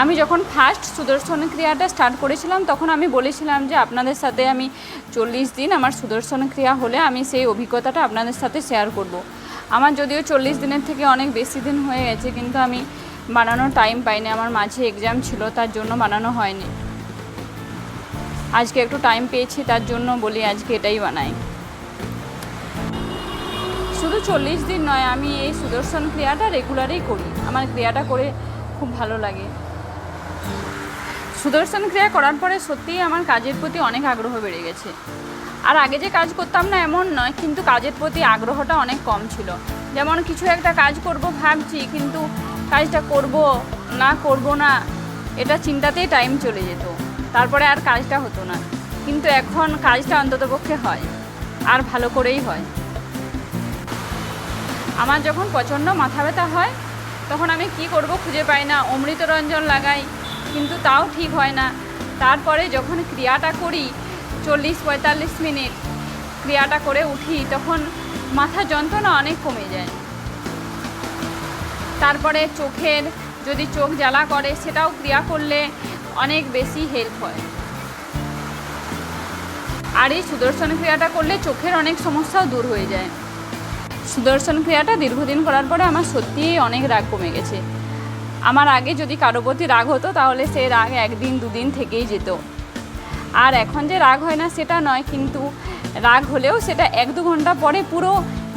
আমি যখন ফার্স্ট সুদর্শন ক্রিয়াটা স্টার্ট করেছিলাম, তখন আমি বলেছিলাম যে আপনাদের সাথে আমি চল্লিশ দিন আমার সুদর্শন ক্রিয়া হলে আমি সেই অভিজ্ঞতাটা আপনাদের সাথে শেয়ার করব। আমার যদিও চল্লিশ দিনের থেকে অনেক বেশি দিন হয়ে গেছে, কিন্তু আমি বানানোর টাইম পাইনি। আমার মাঝে এক্সাম ছিল, তার জন্য বানানো হয়নি। আজকে একটু টাইম পেয়েছি, তার জন্য বলি আজকে এটাই বানাই। শুধু চল্লিশ দিন নয়, আমি এই সুদর্শন ক্রিয়াটা রেগুলারই করি। আমার ক্রিয়াটা করে খুব ভালো লাগে। সুদর্শন ক্রিয়া করার পরে সত্যিই আমার কাজের প্রতি অনেক আগ্রহ বেড়ে গেছে। আর আগে যে কাজ করতাম না এমন নয়, কিন্তু কাজের প্রতি আগ্রহটা অনেক কম ছিল। যেমন কিছু একটা কাজ করব ভাবছি, কিন্তু কাজটা করব না করব না, এটা চিন্তাতেই টাইম চলে যেত। তারপরে আর কাজটা হতো না। কিন্তু এখন কাজটা অন্ততপক্ষে হয়, আর ভালো করেই হয়। আমার যখন প্রচণ্ড মাথা ব্যথা হয় তখন আমি কি করব খুঁজে পাই না, অমৃতরঞ্জন লাগাই, কিন্তু তাও ঠিক হয় না। তারপরে যখন ক্রিয়াটা করি, চল্লিশ পঁয়তাল্লিশ মিনিট ক্রিয়াটা করে উঠি, তখন মাথা যন্ত্রণা অনেক কমে যায়। তারপরে চোখের যদি চোখ জ্বালা করে, সেটাও ক্রিয়া করলে অনেক বেশি হেল্প হয়। আর এই সুদর্শন ক্রিয়াটা করলে চোখের অনেক সমস্যাও দূর হয়ে যায়। সুদর্শন ক্রিয়াটা দীর্ঘদিন করার পরে আমার সত্যিই অনেক রাগ কমে গেছে। আমার আগে যদি কারও প্রতি রাগ হতো, তাহলে সে রাগ একদিন, দুদিন থেকেই যেত। আর এখন যে রাগ হয় না, সেটা নয়, কিন্তু রাগ হলেও সেটা এক দু ঘণ্টা পরে পুরো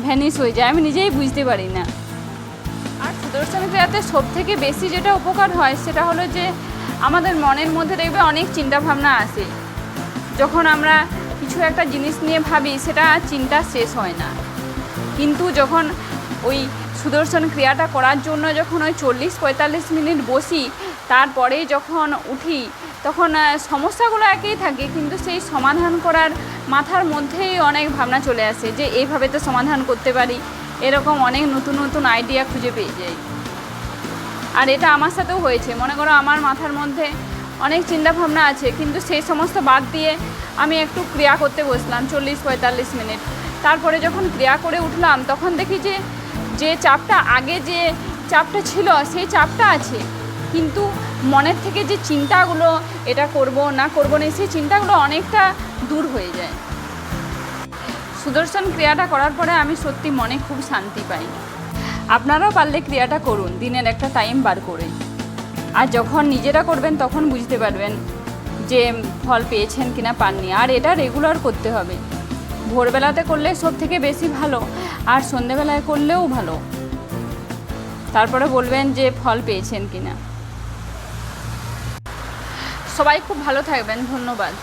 ভ্যানিশ হয়ে যায়। আমি নিজেই বুঝতে পারি না। আর সুদর্শন ক্রিয়াতে সব থেকে বেশি যেটা উপকার হয়, সেটা হলো যে আমাদের মনের মধ্যে দেখবে অনেক চিন্তাভাবনা আসে। যখন আমরা কিছু একটা জিনিস নিয়ে ভাবি, সেটা চিন্তা শেষ হয় না। কিন্তু যখন ওই সুদর্শন ক্রিয়াটা করার জন্য যখন ওই চল্লিশ পঁয়তাল্লিশ মিনিট বসি তারপরে যখন উঠি, তখন সমস্যাগুলো একই থাকে, কিন্তু সেই সমাধান করার মাথার মধ্যেই অনেক ভাবনা চলে আসে যে এইভাবে তো সমাধান করতে পারি। এরকম অনেক নতুন নতুন আইডিয়া খুঁজে পেয়ে যাই। আর এটা আমার সাথেও হয়েছে। মনে করো আমার মাথার মধ্যে অনেক চিন্তা ভাবনা আছে, কিন্তু সেই সমস্ত বাদ দিয়ে আমি একটু ক্রিয়া করতে বসলাম চল্লিশ পঁয়তাল্লিশ মিনিট। তারপরে যখন ক্রিয়া করে উঠলাম, তখন দেখি যে যে চাপটা আগে যে চাপটা ছিল, সেই চাপটা আছে। কিন্তু মনের থেকে যে চিন্তাগুলো, এটা করব, না করব না, সেই চিন্তাগুলো অনেকটা দূর হয়ে যায়। সুদর্শন ক্রিয়াটা করার পরে আমি সত্যি মনে খুব শান্তি পাই। আপনারাও পারলে ক্রিয়াটা করুন, দিনের একটা টাইম বার করে। আর যখন নিজেরা করবেন, তখন বুঝতে পারবেন যে, ফল পেয়েছেন কিনা, পাননি। আর এটা রেগুলার করতে হবে। ভোরবেলাতে করলে সব থেকে বেশি ভালো, আর সন্ধেবেলায় করলেও ভালো। তারপরে বলবেন যে ফল পেয়েছেন কিনা। সবাই খুব ভালো থাকবেন, ধন্যবাদ।